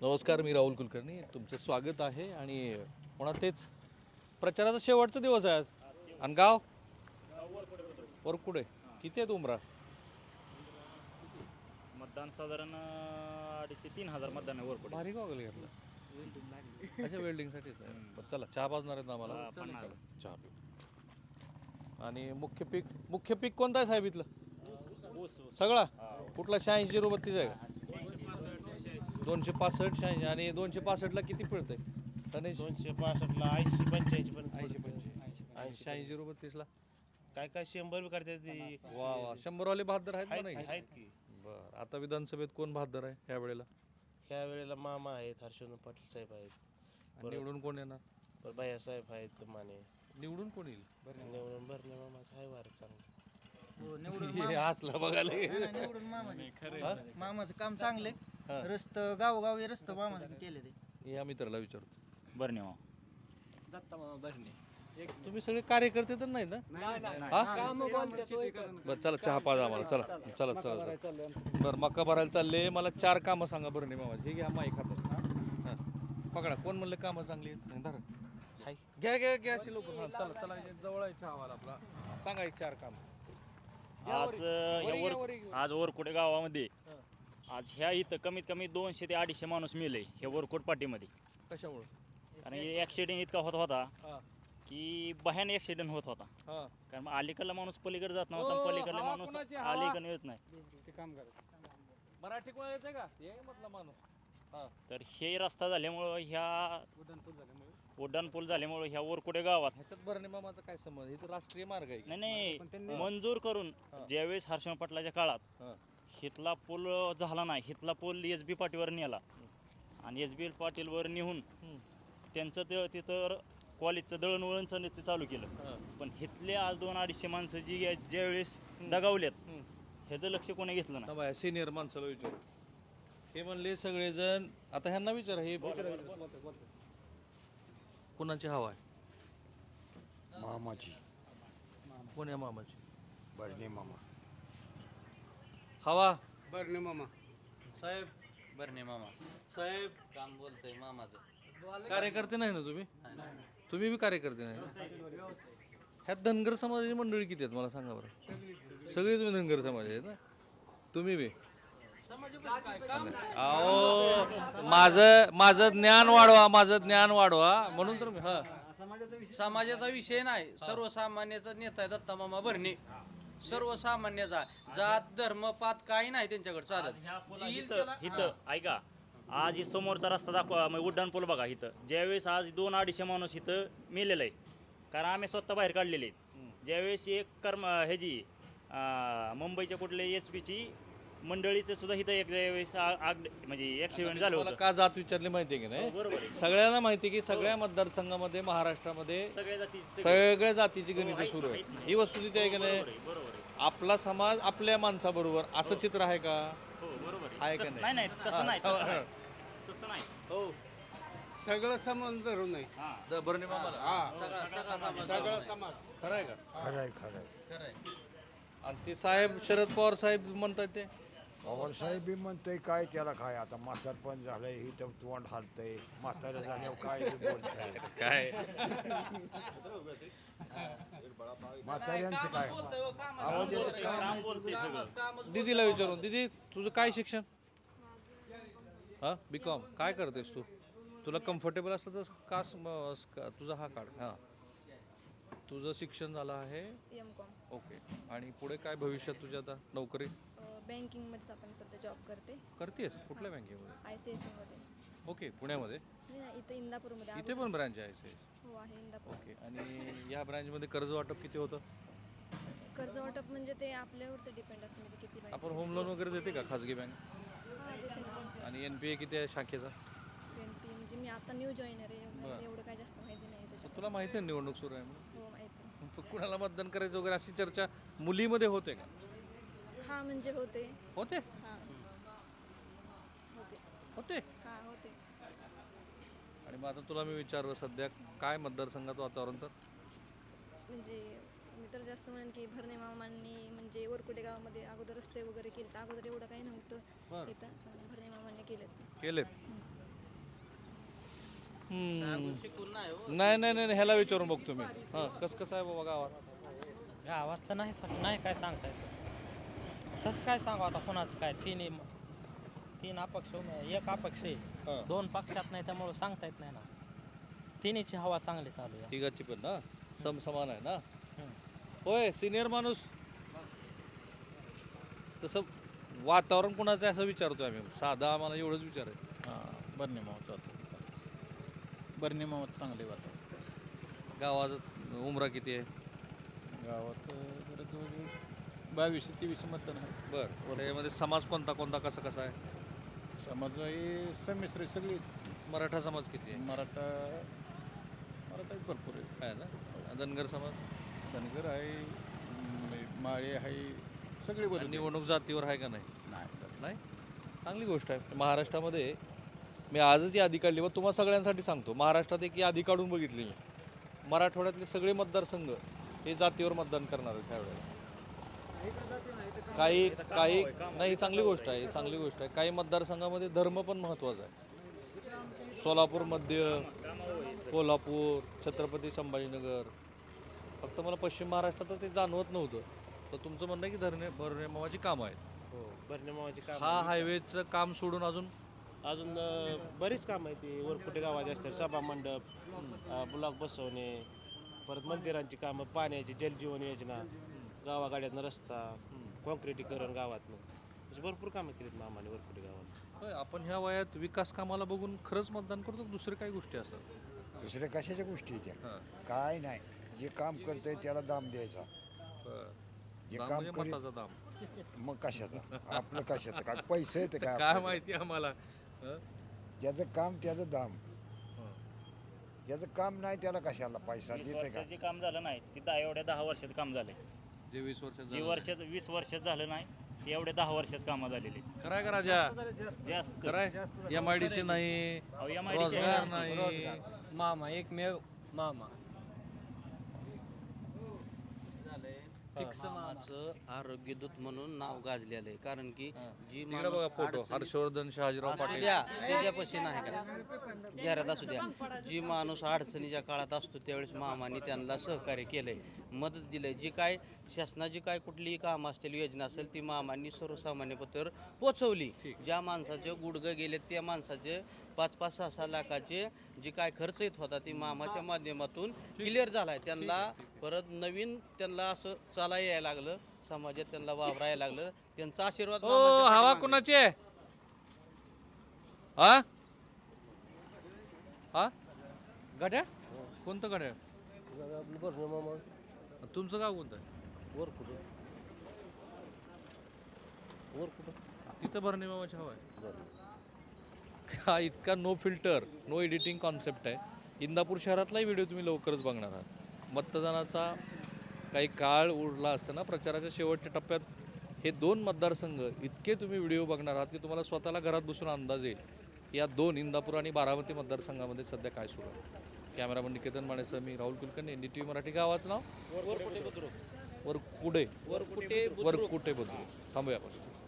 नमस्कार मी राहुल कुलकर्णी. तुमचं स्वागत आहे आणि पुन्हा तेच प्रचाराचा शेवटचा दिवस आहे आज. आणि गाव? वरकुडे किती आहेत उमरा? मतदान साधारण अडीच ते तीन हजार मतदान आहे वरपडे भारी गाव घेतलं. अच्छा वेल्डिंगसाठीच आहे. बरं, चला चहा पाजणार आहेत ना आम्हाला? हा, चला, पाजणार. चला, चहा पिऊ. आणि मुख्य पीक मुख्य पीक कोणतं आहे साहेब इथलं? ऊस सगळा? कुठला? शहाऐंशी झिरो बत्तीस आहे का? दोनशे पासष्ट शहाऐंशी आणि दोनशे पासष्टला किती पिळतंय? तनेश? दोनशे पासष्टला ऐंशी पंच्याऐंशी पण ऐंशी पंचे आणि शहाऐंशी झिरो बत्तीसला काय काय शंभर बी काढतात ती? वा वा. शंभरवाले बहादर आहेत का आहेत नाही आहेत की. बरं. आता विधानसभेत कोण बहादर आहे ह्या वेळेला? ह्या वेळेला मामा आहेत हर्षवर्धन पाटील साहेब आहेत. निवडून कोण येणार? परत भैया साहेब आहेत माने. निवडून कोण येईल? निवडून भरणे मामाचं आहे वार चांगलं. हो, निवडून हे हसला बघायला. मामाचं. काम चांगले हा. रस्त गावोगावी रस्त मामाचं केले ते. या मित्राला विचारतो. बरं नेवा तुम्ही सगळे कार्यकर्ते तर नाही ना हा? बरं चला चहा पाजा आम्हाला. चला चला. चला चला. बरं मका भरायला चालले. मला चार कामं सांगा बरं नाही मामा हे घ्या माईक हातात हा. पकडा. कोण म्हणलं कामं चांगली आहेत? नाही, धरा. हाय. घ्या घ्या घ्या अशी लोक. चला चला हे जवळ आहे चहा वाला आपला. सांगा एक चार काम. आज अं, वरी, वर वरी. आज गावामध्ये आज ह्या इथं कमीत कमी दोनशे ते अडीचशे माणूस मिळले ह्या वरकोट पाठीमध्ये कशामुळे? आणि ॲक्सिडेंट इतका होत होता हा. की भयान ॲक्सिडेंट होत होता. हा. कारण अलीकडला माणूस पलीकडे जात नव्हता हो, आणि पलीकडला हवा माणूस कुणाची? हवा? अलीकडे येत नाही. मराठी कोण येते का? ये म्हटलं माणूस. हा. तर हे रस्ता झाल्यामुळं ह्या उड्डाण पूल झाल्यामुळं ह्या वरकुटे गावात ह्याच्यात मामाचा काय संबंध? हे तर राष्ट्रीय मार्ग आहे. नाही नाही. मंजूर करून ज्यावेळेस हर्षण पाटलाच्या काळात हा. हितला पूल झाला नाही. हितला पूल एस बी पाटीवर नेला. आणि एस बी पाटीलवर नेऊन हम्म. त्यांचं ते तिथं कॉलेजचं दळणवळणचं ते चालू केलं. पण हितले आज दोन अडीचशे माणसं जी ज्यावेळेस दगावल्यात हम्म. ह्याचं लक्ष कोणी घेतलं नाही. थांबा सिनियर माणसाला विचारू. हे म्हणले सगळेजण आता ह्यांना विचारा हे कोणाची हवा आहे? मामाची. कोण आहे मामाची? बरणे मामा. हवा. बरं नाही मामा. साहेब. बरणे मामा. साहेब. काम बोलतोय मामाचं. कार्यकर्ते नाही ना तुम्ही? तुम्ही बी कार्यकर्ते नाही ना? ह्यात धनगर समाजाची मंडळी किती आहेत? मला सांगा बरं. सगळे तुम्ही धनगर समाज आहेत ना? तुम्ही बी. अहो माझं माझं ज्ञान वाढवा माझं ज्ञान वाढवा. म्हणून तर मी हा. समाजाचा विषय नाही. सर्वसामान्याचा नेता आहे दत्ता मामा भरणे सर्वसामान्याचा जात धर्म पात काही नाही त्यांच्याकडे चालत. येईल त्याला- इथं ऐका. आज ही समोरचा रस्ता दाखवा म्हणजे उड्डाण पूल बघा इथं. ज्यावेळेस आज दोन अडीचशे माणूस इथं मेलेलं आहे कारण आम्ही स्वतः बाहेर काढलेले आहेत. ज्यावेळेस एक कर्म ह्याची अं, मुंबईच्या कुठल्या एस पीची मंडळीचं सुद्धा इथं एक वेळेस आ- आग म्हणजे ऍक्सिडेंट झालं मला होतं. का जात विचारली माहिती आहे की हो, नाही बरोबर आहे. सगळ्यांना माहिती आहे की सगळ्या मतदारसंघामध्ये महाराष्ट्रामध्ये सगळ्या जाती सगळ्या जातीची गणित आहेत सुरू आहेत. ही वस्तुस्थिती आहे की नाही? बरोबर बरोबर. आपला समाज आपल्या माणसाबरोबर असं चित्र आहे का? हो बरोबर आहे. आहे का तसं- नाही? नाही तसं नाही तसं नाही. तसं नाही. हो. सगळं संबंध धरून नाही हां. द- बरं नाही मामाला सगळं समाज खरं आहे का? खरं आहे खरं आहे. आणि ते साहेब शरद पवार साहेब म्हणतात ते? पवारसाहेब बी म्हणतंय काय त्याला काय? आता म्हातारपण झालंय ही तर तोंड हालतंय. म्हातारं झाल्यावर काय बोलतंय. काय? म्हाताऱ्यांचं काय? आवाज येतो बोलते सगळं. दीदीला विचारून दीदी तुझं काय शिक्षण? हा बी कॉम काय करतेस तू? तुला कम्फर्टेबल असतं तर का सम- स- का- तुझा हा कार्ड हां. तुझं शिक्षण झालं आहे? M com. ओके. आणि पुढे काय भविष्यात तुझ्या आता नोकरी? बँकिंगमध्येच आता मी सध्या जॉब करते. करतेस? कुठल्या बँकेमध्ये? आय सी एसमध्ये. ओके. पुण्यामध्ये? नाही नाही इथं इंदापूरमध्ये. इथे पण ब्रांच आहे से हो आहे इंदापूर. ओके. आणि या ब्रांचमध्ये कर्ज वाटप किती होतं? कर्ज वाटप म्हणजे ते आपल्यावरती डिपेंड असतं म्हणजे किती पाहिजे आपण होम लोन वगैरे देते का खाजगी बँक हां देते ना. आणि एन पी ए किती आहे शाखेचा? एन पी म्हणजे मी आता न्यू जॉईनर आहे एवढं काही जास्त माहिती नाही त्याच्यात तुला माहिती आहे निवडणूक सुरू आहे म्हणून. कुणाला मतदान करायचं वगैरे अशी चर्चा मुलीमध्ये होते का? हां म्हणजे होते. होते? हां. होते. होते? हां होते. आणि मग आता तुला मी विचारलं सध्या काय मतदारसंघात वातावरण तर? म्हणजे मी तर जास्त म्हणेन की भरणे मामांनी म्हणजे वरकुटे गावामध्ये अगोदर रस्ते वगैरे केले तर अगोदर एवढं काही नव्हतं बरं. इथं पण भरणे मामांनी केलं ते केलेत नाही हो नाही नाही नाही ह्याला विचारून बघतो मी. हां कसं कसं आहे बाबा गावात? गावातलं नाही सांग नाही काय सांगता येत तसं. तसं काय सांगू आता कोणाचं काय? तिन्ही तीन अपक्ष उमे- एक अपक्ष आहे. हां. दोन पक्षात नाही त्यामुळं सांगता येत नाही ना. तिन्हीची हवा चांगली चालू आहे. तिघाची पण ना? समसमान आहे ना? हम्म. होय सिनियर माणूस. तसं वातावरण कुणाचं आहे असं विचारतोय आम्ही. साधा आम्हाला एवढंच विचार आहे बर्णी मावत चालतं बर्णी मावत चांगले वातावरण गावात उमरा किती आहे? गावात अं, जरा जवळजवळ बावीसशे तेवीसशे मतदान आहे. बरं त्याच्यामध्ये समाज कोणता कोणता कसा कसा आहे? समाज हे संमिश्र आहे सगळी. मराठा समाज किती आहे? मराठा मराठा भरपूर आहे. आहे ना? धनगर समाज? धनगर आहे म- माळे आहे सगळे बदल निवडणूक जातीवर आहे का नाही? नाही. नाही? चांगली गोष्ट आहे. महाराष्ट्रामध्ये मी आजच यादी काढली व तुम्हाला सगळ्यांसाठी सांगतो. महाराष्ट्रात एक यादी काढून बघितली मी. मराठवाड्यातले सगळे मतदारसंघ हे जातीवर मतदान करणार आहेत त्यावेळेला काही काही नाही ही चांगली गोष्ट आहे चांगली गोष्ट आहे. काही मतदारसंघामध्ये धर्म पण महत्त्वाचा आहे. सोलापूर मध्य कोल्हापूर छत्रपती संभाजीनगर. फक्त मला पश्चिम महाराष्ट्रात ते जाणवत नव्हतं. तर तुमचं म्हणणं आहे की धरणे भरणे मामाची कामं आहेत. हो बर्ने मामाची काम हा हायवेचं काम सोडून अजून अजून बरीच काम आहे ती. वरकुटे गावाची असतात सभा मंडप ब्लॉक बसवणे परत मंदिरांची कामं पाण्याची जलजीवन योजना गावागाड्यातनं रस्ता कॉन्क्रिटीकरण गावातनं. अशी भरपूर कामं केलीत मामाने वरकुटे गावात होय, आपण ह्या वयात विकास कामाला बघून खरंच मतदान करतो का दुसरे काही गोष्टी असतात? दुसऱ्या कशाच्या गोष्टी आहेत हां. त्या काय नाही. जे काम करतंय त्याला दाम द्यायचा. जे दाम काम म्हणजे करीत मताचा दाम. मग कशाचा? आपलं कशाचं? काय पैसे येते काय काय? माहिती आम्हाला? ज्याचं काम त्याचं दाम. ज्याचं काम नाही त्याला कशाला पैसा वीस देते का? काम झालं नाही ते दहा एवढ्या दहा वर्षात काम झाले जे वीस वर्षात जे वर्षात वीस वर्षात झालं नाही ते एवढे दहा वर्षात कामं झालेली. कराय का राजा? जास्त एम आय डी सी नाही अहो, MIDC रोजगार आहे. नाही. मामा एकमेव मामा. मामाचं आरोग्य दूत म्हणून नाव गाजलेलं आहे. कारण की जी तिकडे बघा फोटो अडचणीत- हर्षवर्धन शहाजीराव असू पाटील. द्या त्याच्यापाशी नाही का? जाहिरात असू द्या. जी माणूस अडचणीच्या काळात असतो त्यावेळेस मामाने त्यांना सहकार्य केलंय मदत दिलंय. जी काय शासनाची काय कुठलीही काम असतील योजना असेल ती मामांनी सर्वसामान्य पत्र पोचवली ज्या माणसाचे गुडघं गेले त्या माणसाचे पाच पाच सहा सहा लाखाचे जे काय खर्च येत होता ती मामाच्या माध्यमातून क्लिअर झालाय. त्यांना परत नवीन त्यांना असं चालायला यायला लागलं समाजात त्यांना वावरायला लागलं त्यांचा आशीर्वाद ओ मामाच्या हवा पाठीमागे. कुणाची आहे? हा? हा? गड्या? कोणतं गड्या? तुमचं गाव कोणतं आहे? वर कुठं वर कुठं तिथं भरणे मामाची हवा आहे. हा इतका no filter no editing concept आहे. इंदापूर शहरातलाही व्हिडिओ तुम्ही लवकरच बघणार आहात. मतदानाचा काही काळ उरला असताना प्रचाराच्या शेवटच्या टप्प्यात हे दोन मतदारसंघ इतके तुम्ही व्हिडिओ बघणार आहात की तुम्हाला स्वतःला घरात बसून अंदाज येईल की या दोन इंदापूर आणि बारामती मतदारसंघामध्ये सध्या काय सुरू आहे. कॅमेरामन निकेतन मानेसह मी Rahul Kulkarni N D T V Marathi गावाचं नाव वरकुटे बुद्रुक वरकुडे वरकुटे बुद्रुक? वरकुटे बद्रू थांबूया आपण.